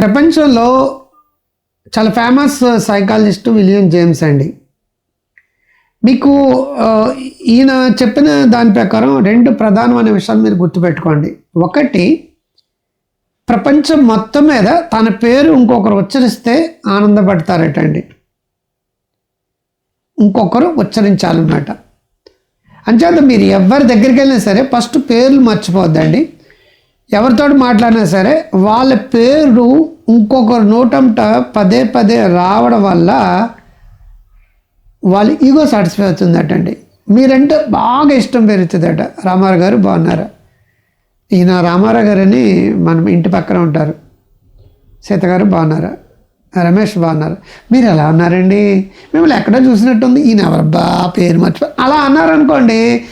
ప్రపంచంలో చాలా famous psychologist William James అండి. మీకు uh, ఈయన చెప్పిన దాని ప్రకారం రెండు ప్రధానమైన విషయాలు మీరు గుర్తుపెట్టుకోండి. ఒకటి ప్రపంచం మొత్తం మీద తన పేరు ఇంకొకరు ఉచ్చరిస్తే ఆనందపడతారటండి. ఇంకొకరు ఉచ్చరించాలన్నమాట. అంచేత మీరు ఎవరి దగ్గరికి వెళ్ళినా సరే ఫస్ట్ పేర్లు మర్చిపోద్దండి ఎవరితో మాట్లాడినా సరే వాళ్ళ పేరు ఇంకొకరు నోటంట పదే పదే రావడం వల్ల వాళ్ళ ఈగో సాటిస్ఫై అవుతుందటండి. మీరంటే బాగా ఇష్టం పెరుగుతుందట. రామారావు గారు బాగున్నారా? ఈయన రామారావు గారని మనం ఇంటి పక్కన ఉంటారు. సీత గారు బాగున్నారా? రమేష్ బాగున్నారు. మీరు ఎలా ఉన్నారండి? మిమ్మల్ని ఎక్కడో చూసినట్టుంది. ఈయన ఎవరబ్బా పేరు మర్చిపో అలా అన్నారనుకోండి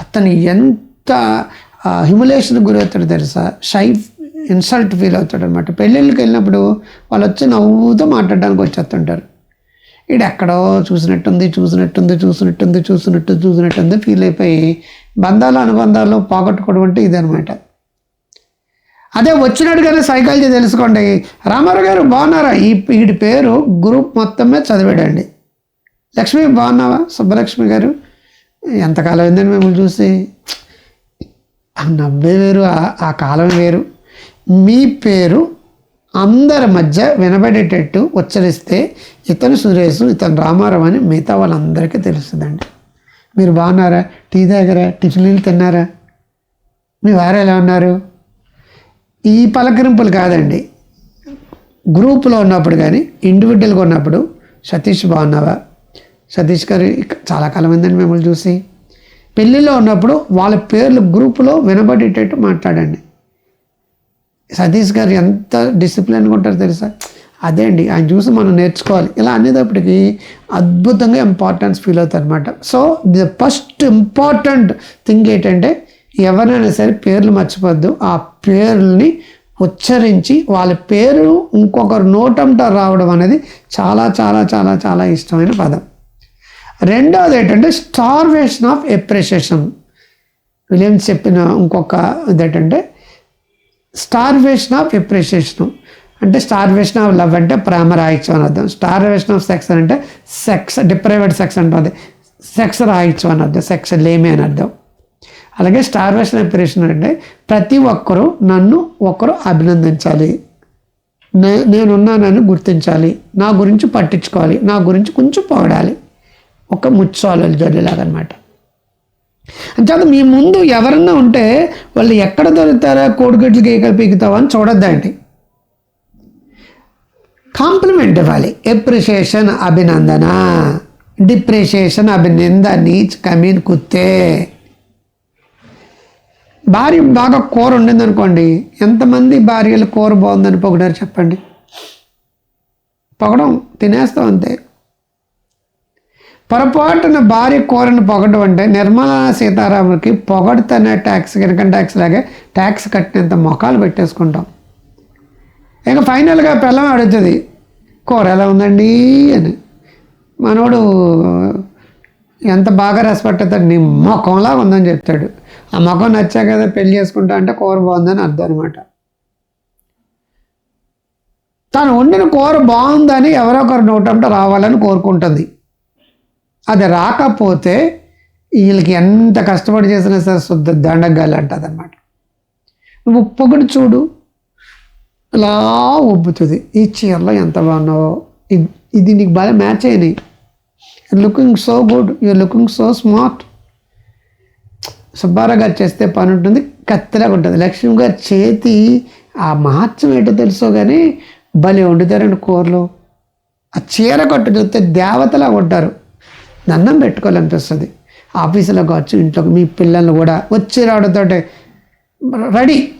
అతను ఎంత హ్యూమిలేషన్ గురవుతాడు తెలుసా? షై ఇన్సల్ట్ ఫీల్ అవుతాడు అనమాట పెళ్ళిళ్ళకి వెళ్ళినప్పుడు వాళ్ళు వచ్చి నవ్వుతూ మాట్లాడడానికి వచ్చేస్తుంటారు. ఈడు ఎక్కడో చూసినట్టుంది చూసినట్టుంది చూసినట్టుంది చూసినట్టు చూసినట్టుంది ఫీల్ అయిపోయి బంధాలు అనుబంధాలు పోగొట్టుకోవడం అంటే ఇదనమాట అదే వచ్చినట్టుగానే సైకాలజీ తెలుసుకోండి. రామారావు గారు బాగున్నారా? ఈ వీడి పేరు గ్రూప్ మొత్తమే చదివాడండి. లక్ష్మి బాగున్నావా? సుబ్బలక్ష్మి గారు? ఎంతకాలం అయిందండి మిమ్మల్ని చూసి? ఆ నవ్వే వేరు ఆ- కాలం వేరు. మీ పేరు అందరి మధ్య వినబడేటట్టు ఉచ్చరిస్తే ఇతను సురేష్ ఇతను రామారావు అని మిగతా వాళ్ళందరికీ తెలుస్తుందండి. మీరు బాగున్నారా? టీ తాగారా? టిఫిన్లు తిన్నారా? మీ వారు ఎలా ఉన్నారు? ఈ పలకరింపులు కాదండి. గ్రూప్లో ఉన్నప్పుడు కానీ ఇండివిజువల్గా ఉన్నప్పుడు సతీష్ బాగున్నావా? సతీష్ గారు చాలా కాలం అయిందండి మిమ్మల్ని చూసి. పెళ్ళిలో ఉన్నప్పుడు వాళ్ళ పేర్లు గ్రూపులో వినబడేటట్టు మాట్లాడండి. సతీష్ గారు ఎంత డిసిప్లిన్గా ఉంటారో తెలుసా? అదే అండి ఆయన చూసి మనం నేర్చుకోవాలి. ఇలా అనేటప్పటికీ అద్భుతంగా ఇంపార్టెన్స్ ఫీల్ అవుతారు అనమాట so the first important thing ఏంటంటే ఎవరైనా సరే పేర్లు మర్చిపోద్దు. ఆ పేర్లని ఉచ్చరించి వాళ్ళ పేరు ఇంకొకరు నోటంట రావడం అనేది చాలా చాలా చాలా చాలా ఇష్టమైన పదం. రెండవది ఏంటంటే స్టార్వేషన్ ఆఫ్ ఎప్రిషియేషన్ విలియమ్స్ చెప్పిన ఇంకొక ఏంటంటే స్టార్వేషన్ ఆఫ్ ఎప్రిషియేషన్ అంటే స్టార్వేషన్ ఆఫ్ లవ్ అంటే ప్రేమ రాయిత్యం అని అర్థం. స్టార్వేషన్ ఆఫ్ సెక్స్ అంటే సెక్స్ డిప్రైవేట్ సెక్స్ అంటుంది సెక్స్ రాయిత్యం అని అర్థం. సెక్స్ లేమి అని అర్థం. అలాగే స్టార్వేషన్ ఎప్రిషియేషన్ అంటే ప్రతి ఒక్కరూ నన్ను ఒకరు అభినందించాలి. నేనున్నానని గుర్తించాలి. నా గురించి పట్టించుకోవాలి. నా గురించి కొంచెం పొగడాలి. ఒక ముచ్చాలలు జల్లిలాగనమాట అంచేత మీ ముందు ఎవరన్నా ఉంటే వాళ్ళు ఎక్కడ దొరుకుతారా కోడిగడ్లు కేకలు పీకుతావా అని చూడొద్దండి. కాంప్లిమెంట్ ఇవ్వాలి. ఎప్రిషియేషన్ అభినందన డిప్రిషియేషన్ అభినంద నీచ్ కమీన్ కుత్తే. భార్య బాగా కూర ఉండింది అనుకోండి ఎంతమంది భార్యలు కూర బాగుందని పొగిడారు చెప్పండి. పొగడం తినేస్తాం అంతే. పొరపాటున భార్య కూరను పొగడం అంటే నిర్మలా సీతారాములకి పొగడుతనే ట్యాక్స్ ఇన్కమ్ ట్యాక్స్ లాగే ట్యాక్స్ కట్టినంత మొఖాలు పెట్టేసుకుంటాం. ఇంకా ఫైనల్గా పిల్లం అడుగుతుంది కూర ఎలా ఉందండి? అని. మనోడు ఎంత బాగా రెస్పెక్ట్ అవుతాడు నీ ముఖంలా ఉందని చెప్తాడు. ఆ ముఖం నచ్చా కదా పెళ్ళి చేసుకుంటా అంటే కూర బాగుందని అర్థం అనమాట తను వండిన కూర బాగుందని ఎవరో ఒకరు నోటంట రావాలని కోరుకుంటుంది. అది రాకపోతే వీళ్ళకి ఎంత కష్టపడి చేసినా సరే శుద్ధ దండగాలి అంటుంది అనమాట నువ్వు పొగడు చూడు. ఇలా ఉబ్బుతుంది ఈ చీరలో ఎంత బాగున్నావో. ఇది నీకు బాగా మ్యాచ్ అయినాయి. Looking so good you're looking so smart Subbarao garu చేస్తే పని ఉంటుంది. కత్తిలాగా ఉంటుంది. లక్ష్మి గారి చేతి ఆ మహత్యం ఏంటో తెలుసో కానీ భలే వండుతారండి కూరలు. ఆ చీర కట్టు చూస్తే దేవతలా ఉంటారు. దండం పెట్టుకోవాలనిపిస్తుంది. ఆఫీసులో కావచ్చు ఇంట్లో మీ పిల్లల్ని కూడా వచ్చి రావడంతో రెడీ.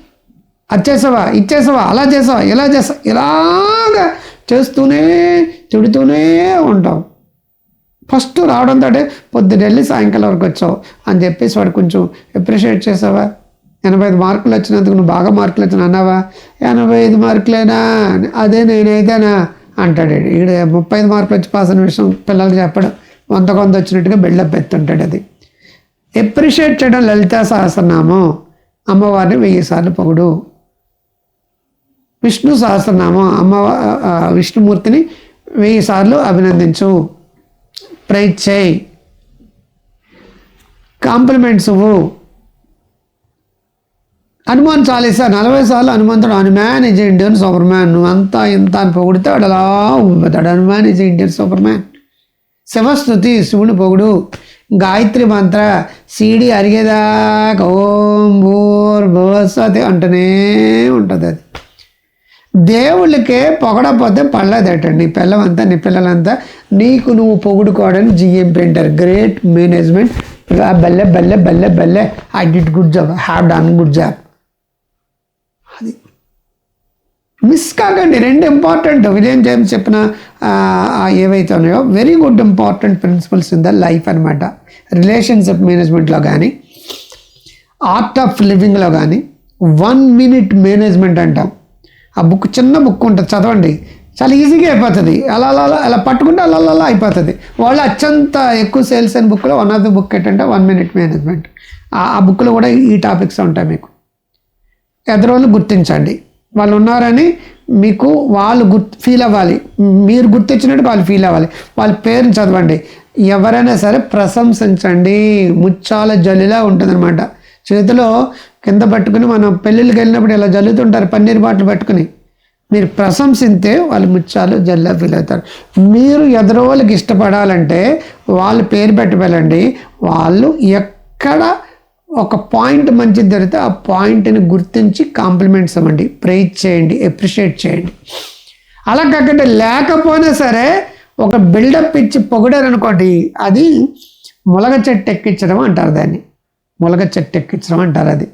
అచ్చేసావా ఇచ్చేసావా అలా చేసావా? ఇలా చేసావా? ఇలాగా చేస్తూనే తిడుతూనే ఉంటాం ఫస్ట్ రావడంతో పొద్దున్న వెళ్ళి సాయంకాలం వరకు వచ్చావు అని చెప్పేసి వాడు కొంచెం అప్రిషియేట్ చేసావా? ఎనభై ఐదు మార్కులు వచ్చినందుకు నువ్వు బాగా మార్కులు వచ్చిన అన్నావా? ఎనభై ఐదు మార్కులేనా? అదే నేనైతేనా? అంటాడు. ఈడ ముప్పై ఐదు మార్కులు వచ్చి పాస్ అయిన విషయం పిల్లలకి చెప్పడం. వంద కొంత వచ్చినట్టుగా బిల్డప్ ఎత్తుంటాడు అది. ఎప్రిషియేట్ చేయడం లలితా సహస్రనామం. అమ్మవారిని వెయ్యి సార్లు పొగుడు. విష్ణు సహస్రనామం. అమ్మ విష్ణుమూర్తిని వెయ్యి సార్లు అభినందించు. ప్రైజ్ చేయి. కాంప్లిమెంట్స్ ఇవ్వు. హనుమాన్ చాలీసా? నలభై సార్లు హనుమంతుడు Hanuman is Indian Superman నువ్వు అంతా ఇంత అని పొగిడితే వాడు అలా ఊపిపోతాడు Hanuman is Indian Superman శివస్థుతి శివుని పొగుడు. గాయత్రి మంత్ర సీడి అరిగేదాకా ఓం భూర్భువస్వతి అంటూనే ఉంటుంది అది. దేవుళ్ళకే పొగడపోతే పడలేదటండి. నీ పిల్లలంతా నీ పిల్లలంతా నీకు నువ్వు పొగుడుకోవడానికి జిఎం అంటారు గ్రేట్ మేనేజ్మెంట్. బల్లె బల్లె బల్లె బల్లె. I did good job. Have done good job. అది. మిస్ కాకండి రెండు ఇంపార్టెంట్ విలియం జేమ్స్ చెప్పిన ఏవైతే ఉన్నాయో very good important principles in the life అనమాట రిలేషన్షిప్ మేనేజ్మెంట్లో కానీ ఆర్ట్ ఆఫ్ లివింగ్లో కానీ వన్ మినిట్ మేనేజ్మెంట్ అంటాం. ఆ బుక్ చిన్న బుక్ ఉంటుంది చదవండి. చాలా ఈజీగా అయిపోతుంది. అలా అలా అలా పట్టుకుంటే అలా అలా అయిపోతుంది. వాళ్ళు అత్యంత ఎక్కువ సేల్స్ అయిన బుక్లో వన్ ఆఫ్ ది బుక్ ఏంటంటే వన్ మినిట్ మేనేజ్మెంట్ ఆ బుక్లో కూడా ఈ టాపిక్స్ ఉంటాయి మీకు. ఎదరోళ్ళు గుర్తించండి. వాళ్ళు ఉన్నారని మీకు వాళ్ళు గుర్తు ఫీల్ అవ్వాలి. మీరు గుర్తించినట్టు వాళ్ళు ఫీల్ అవ్వాలి. వాళ్ళ పేరుని చదవండి. ఎవరైనా సరే ప్రశంసించండి. ముచ్చాల జల్లిలా ఉంటుందన్నమాట. చేతిలో కింద పట్టుకుని మనం పెళ్ళిళ్ళకి వెళ్ళినప్పుడు ఇలా జల్లుతుంటారు పన్నీర్ బాటిల్ పట్టుకుని. మీరు ప్రశంసిస్తే వాళ్ళు ముచ్చాలు జల్లా ఫీల్ అవుతారు. మీరు ఎదురు వాళ్ళకి ఇష్టపడాలంటే వాళ్ళు పేరు పెట్టి వెళ్ళండి. వాళ్ళు ఎక్కడ ఒక పాయింట్ మంచిది దొరికితే ఆ పాయింట్ని గుర్తించి కాంప్లిమెంట్స్ ఇవ్వండి. ప్రైజ్ చేయండి ఎప్రిషియేట్ చేయండి. అలా కాకుండా లేకపోయినా సరే ఒక బిల్డప్ ఇచ్చి పొగిడారనుకోండి అది ములగ చెట్టు ఎక్కించడం అంటారు దాన్ని. ములగ చెట్టు ఎక్కించడం అంటారు అది.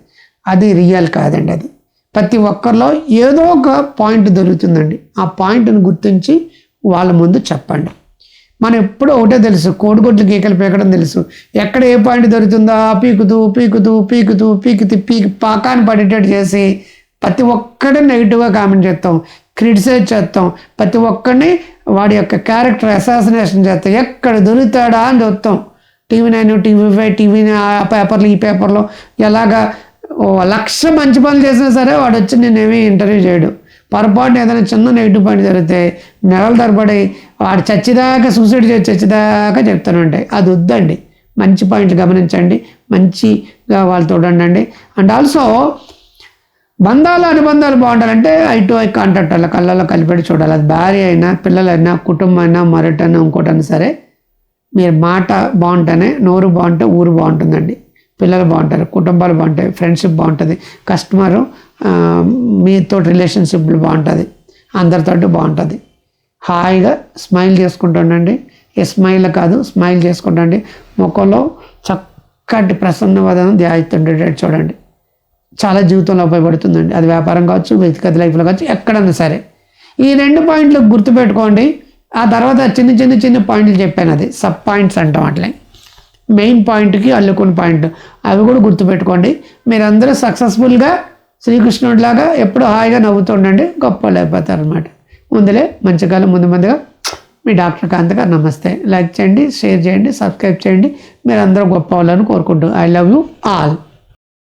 అది రియల్ కాదండి అది. ప్రతి ఒక్కరిలో ఏదో ఒక పాయింట్ దొరుకుతుందండి. ఆ పాయింట్ని గుర్తించి వాళ్ళ ముందు చెప్పండి. మనం ఎప్పుడూ ఒకటే తెలుసు. కోడిగుడ్లు గీకలు పీకడం తెలుసు. ఎక్కడ ఏ పాయింట్ దొరుకుతుందో ఆ పీకుతూ పీకుతూ పీకుతూ పీకుతూ పీకి పాకాన్ని పడేటట్టు చేసి ప్రతి ఒక్కడిని నెగిటివ్గా కామెంట్ చేస్తాం. క్రిటిసైజ్ చేస్తాం. ప్రతి ఒక్కడిని వాడి యొక్క క్యారెక్టర్ అసాసినేషన్ చేస్తాం. ఎక్కడ దొరుకుతాడా అని చూస్తాం. TV nine TV five TV ఆ పేపర్లు ఈ పేపర్లో ఎలాగా ఓ లక్ష మంచి పనులు చేసినా సరే వాడు వచ్చి నేనేమి ఇంటర్వ్యూ చేయడు. పొరపాటున ఏదైనా చిన్న నెగిటివ్ పాయింట్ జరిగితే నెలల తరబడి వాడు చచ్చిదాకా సూసైడ్ చేసి చచ్చిదాకా చెప్తూనే ఉంటాయి అది వద్దండి. మంచి పాయింట్లు గమనించండి. మంచిగా వాళ్ళతో ఉండండి అండ్ ఆల్సో బంధాలు అనుబంధాలు బాగుండాలంటే ఐ టు ఐ కాంటాక్ట్ అలా కళ్ళల్లో కలిపెట్టి చూడాలి. అది భార్య అయినా పిల్లలైనా కుటుంబం అయినా మరొటైనా ఇంకోటైనా సరే మీరు మాట బాగుంటేనే నోరు బాగుంటే ఊరు బాగుంటుందండి. పిల్లలు బాగుంటారు కుటుంబాలు బాగుంటాయి ఫ్రెండ్షిప్ బాగుంటుంది. కస్టమరు మీతో రిలేషన్షిప్లు బాగుంటుంది. అందరితోటి బాగుంటుంది. హాయిగా స్మైల్ చేసుకుంటుండండి ఏ స్మైల్ కాదు స్మైల్ చేసుకుంటండి ముఖంలో చక్కటి ప్రసన్నవదనం ధ్యాయిస్తుండేటట్టు చూడండి. చాలా జీవితంలో ఉపయోగపడుతుందండి. అది వ్యాపారం కావచ్చు వ్యక్తిగత లైఫ్లో కావచ్చు ఎక్కడన్నా సరే. ఈ రెండు పాయింట్లు గుర్తుపెట్టుకోండి. ఆ తర్వాత చిన్న చిన్న చిన్న పాయింట్లు చెప్పాను అది. సబ్ పాయింట్స్ అంటాం అట్లే మెయిన్ పాయింట్కి అల్లుకున్న పాయింట్ అవి కూడా గుర్తుపెట్టుకోండి. మీరందరూ సక్సెస్ఫుల్గా శ్రీకృష్ణుడిలాగా ఎప్పుడు హాయిగా నవ్వుతూ ఉండండి గొప్ప లేకపోతారనమాట అనమాట ముందులే మంచికాలం ముందు ముందుగా మీ డాక్టర్ కాంత్ గారు నమస్తే. లైక్ చేయండి షేర్ చేయండి సబ్స్క్రైబ్ చేయండి. మీరు అందరూ గొప్ప అవ్వాలని కోరుకుంటూ ఐ లవ్ యూ ఆల్.